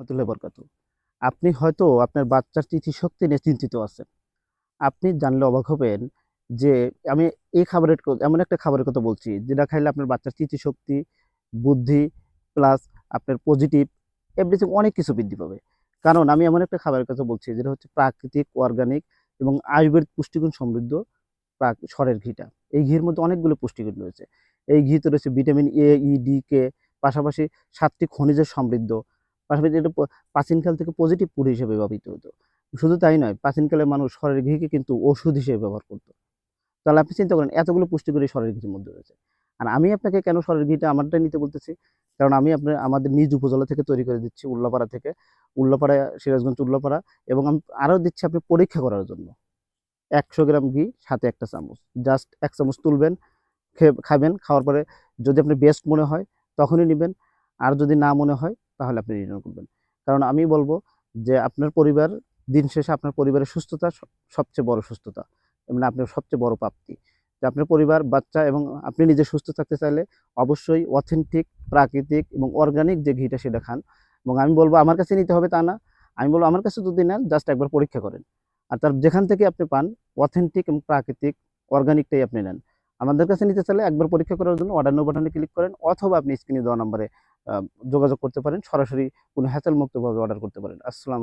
রহমতুল্লাহ বরকাত আপনি হয়তো আপনার বাচ্চার স্মৃতিশক্তি নিয়ে চিন্তিত আছেন। আপনি জানলে অবাক হবেন যে আমি এই খাবারের এমন একটা খাবারের কথা বলছি যেটা খাইলে আপনার বাচ্চার স্মৃতিশক্তি বুদ্ধি প্লাস আপনার পজিটিভ এভরিথিং অনেক কিছু বৃদ্ধি পাবে। কারণ আমি এমন একটা খাবারের কথা বলছি যেটা হচ্ছে প্রাকৃতিক অর্গানিক এবং আয়ুর্বেদ পুষ্টিগুণ সমৃদ্ধ প্রাক, সরের ঘিটা। এই ঘির মধ্যে অনেকগুলো পুষ্টিগুণ রয়েছে। এই ঘিতে রয়েছে ভিটামিন এ ই ডি কে পাশাপাশি সাতটি খনিজের সমৃদ্ধ পাশাপাশি এটা প্রাচীনকাল থেকে পজিটিভ ফুড হিসেবে ব্যবহৃত হতো। শুধু তাই নয় প্রাচীনকালে মানুষ সরের ঘিকে কিন্তু ওষুধ হিসেবে ব্যবহার করতো। তাহলে আপনি চিন্তা করেন, এতগুলো পুষ্টিকর সরের ঘির মধ্যে রয়েছে। আর আমি আপনাকে কেন সরের ঘিটা আমারটা নিতে বলতেছি? কারণ আমি আপনার, আমাদের নিজ উপজেলা থেকে তৈরি করে দিচ্ছি, উল্লাপাড়া থেকে। উল্লাপাড়া, সিরাজগঞ্জ, উল্লাপাড়া। এবং আমি আরও দিচ্ছি আপনি পরীক্ষা করার জন্য। একশো গ্রাম ঘি, সাথে একটা চামচ। জাস্ট এক চামচ তুলবেন, খেয়ে, খাবেন, খাওয়ার পরে যদি আপনি বেস্ট মনে হয়, তখনই নেবেন। আর যদি না মনে হয় তাহলে আপনি রিটার্ন করবেন। কারণ আমি বলব যে আপনার পরিবার দিন শেষে আপনার পরিবারের সুস্থতা সবচেয়ে বড় সুস্থতা। মানে আপনার সবচেয়ে বড় প্রাপ্তি। যে আপনার পরিবার, বাচ্চা এবং আপনি নিজে সুস্থ থাকতে চাইলে অবশ্যই অথেন্টিক, প্রাকৃতিক এবং অর্গানিক যে ঘিটা সেটা খান। এবং আমি বলব আমার কাছে নিতে হবে তা না। আমি বলব আমার কাছে যদি নেন, জাস্ট একবার পরীক্ষা করেন। আর তার যেখান থেকে আপনি পান, অথেন্টিক এবং প্রাকৃতিক, অর্গানিকটাই আপনি নেন। আমাদের কাছে নিতে চাইলে একবার পরীক্ষা করার জন্য অর্ডার নো বাটনে ক্লিক করেন, অথবা আপনি স্ক্রিনে দেওয়া নম্বরে যোগাযোগ করতে পারেন। সরাসরি কোনো হ্যাসেল মুক্তভাবে অর্ডার করতে পারেন। আসসালাম